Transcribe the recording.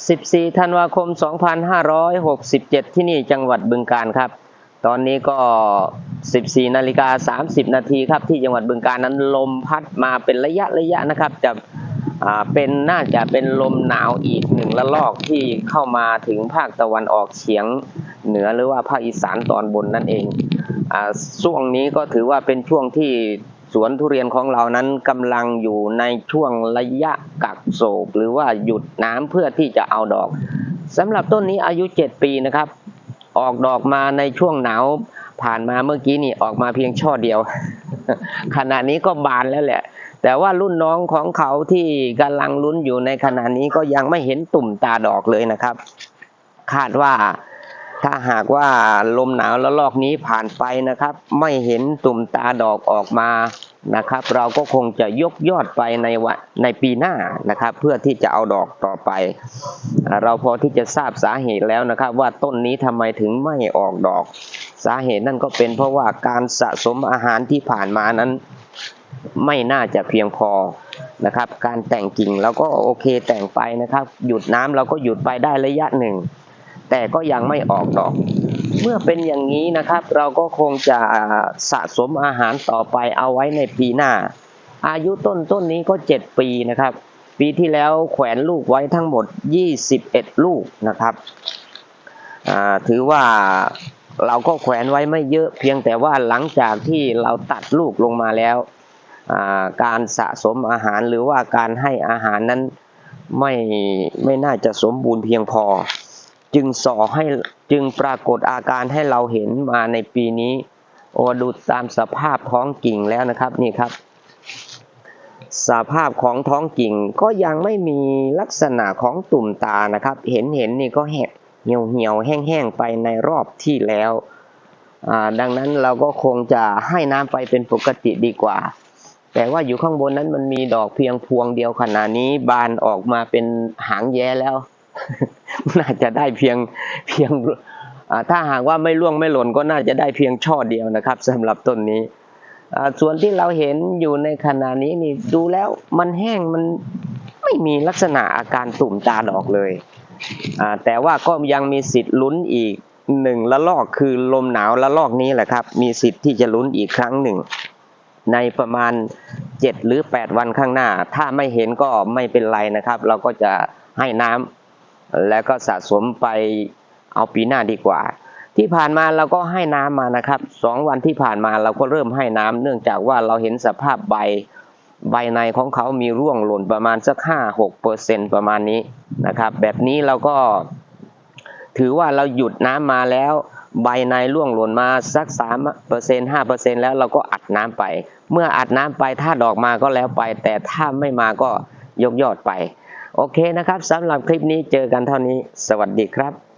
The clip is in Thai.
14 ธันวาคม 2567 ที่นี่จังหวัดบึงการครับ ตอนนี้ก็ 14 นาฬิกา 30 นาทีครับ ที่จังหวัดบึงการนั้นลมพัดมาเป็นระยะระยะนะครับ จะเป็นน่าจะเป็นลมหนาวอีกหนึ่งละลอกที่เข้ามาถึงภาคตะวันออกเฉียงเหนือหรือว่าภาคอีสานตอนบนนั่นเองอช่วงนี้ก็ถือว่าเป็นช่วงที่ สวนทุเรียนของเรานั้นกำลังอยู่ในช่วงระยะกักโศกหรือว่าหยุดน้ำเพื่อที่จะเอาดอกสำหรับต้นนี้อายุ 7 ปีนะครับ ออกดอกมาในช่วงหนาวผ่านมาเมื่อกี้นี่ออกมาเพียงช่อเดียว ขณะนี้ก็บานแล้วแหละ แต่ว่ารุ่นน้องของเขาที่กำลังลุ้นอยู่ในขณะนี้ก็ยังไม่เห็นตุ่มตาดอกเลยนะครับ คาดว่า ถ้าหากว่าลมหนาวและลอกนี้ผ่านไปนะครับ ไม่เห็นตุ่มตาดอกออกมานะครับ เราก็คงจะยกยอดไปในวันในปีหน้านะครับ เพื่อที่จะเอาดอกต่อไป เราพอที่จะทราบสาเหตุแล้วนะครับ ว่าต้นนี้ทำไมถึงไม่ออกดอก สาเหตุนั่นก็เป็นเพราะว่าการสะสมอาหารที่ผ่านมานั้นไม่น่าจะเพียงพอนะครับ การแต่งกิ่งเราก็โอเคแต่งไปนะครับ หยุดน้ำเราก็หยุดไปได้ระยะหนึ่ง แต่ก็ยังไม่ออกดอก เมื่อเป็นอย่างนี้นะครับ เราก็คงจะสะสมอาหารต่อไปเอาไว้ในปีหน้า อายุต้นต้นนี้ก็ 7 ปีนะครับ ปีที่แล้วแขวนลูกไว้ทั้งหมด 21 ลูกนะครับถือว่าเราก็แขวนไว้ไม่เยอะเพียงแต่ว่าหลังจากที่เราตัดลูกลงมาแล้ว การสะสมอาหารหรือว่าการให้อาหารนั้นไม่ไม่น่าจะสมบูรณ์เพียงพอ จึงส่อให้จึงปรากฏอาการให้เราเห็นมาในปีนี้โอดูตามสภาพท้องกิ่งแล้วนะครับนี่ครับ สภาพของท้องกิ่งก็ยังไม่มีลักษณะของตุ่มตานะครับ เห็นเห็นนี่ก็แห้งเหี่ยวเหี่ยวแห้งๆไปในรอบที่แล้วดังนั้นเราก็คงจะให้น้ำไปเป็นปกติดีกว่า แต่ว่าอยู่ข้างบนนั้นมันมีดอกเพียงพวงเดียวขนาดนี้บานออกมาเป็นหางแย้แล้ว น่าจะได้เพียงเพียงถ้าหากว่าไม่ร่วงไม่หล่นก็น่าจะได้เพียงช่อเดียวนะครับสำหรับต้นนี้ส่วนที่เราเห็นอยู่ในขณะนี้นี่ดูแล้วมันแห้งมันไม่มีลักษณะอาการตุ่มตาดอกเลยแต่ว่าก็ยังมีสิทธิ์ลุ้นอีกหนึ่งละลอกคือลมหนาวละลอกนี้แหละครับ มีสิทธิ์ที่จะลุ้นอีกครั้งหนึ่ง ในประมาณ 7 หรือ 8 วันข้างหน้า ถ้าไม่เห็นก็ไม่เป็นไรนะครับ เราก็จะให้น้ำ แล้วก็สะสมไปเอาปีหน้าดีกว่า ที่ผ่านมาเราก็ให้น้ำมานะครับสองวันที่ผ่านมาเราก็เริ่มให้น้ำเนื่องจากว่าเราเห็นสภาพใบใบในของเขามีร่วงหล่นประมาณสักห้าหกเปอร์เซ็นประมาณนี้นะครับ แบบนี้เราก็ ถือว่าเราหยุดน้ำมาแล้วใบในร่วงหล่นมาสักสามเปอร์เซ็นห้าเปอร์เซ็นแล้วเราก็อัดน้ำไป เมื่ออัดน้ำไปถ้าดอกมาก็แล้วไป แต่ถ้าไม่มาก็ยกยอดไป โอเคนะครับสำหรับคลิปนี้เจอกันเท่านี้ สวัสดีครับ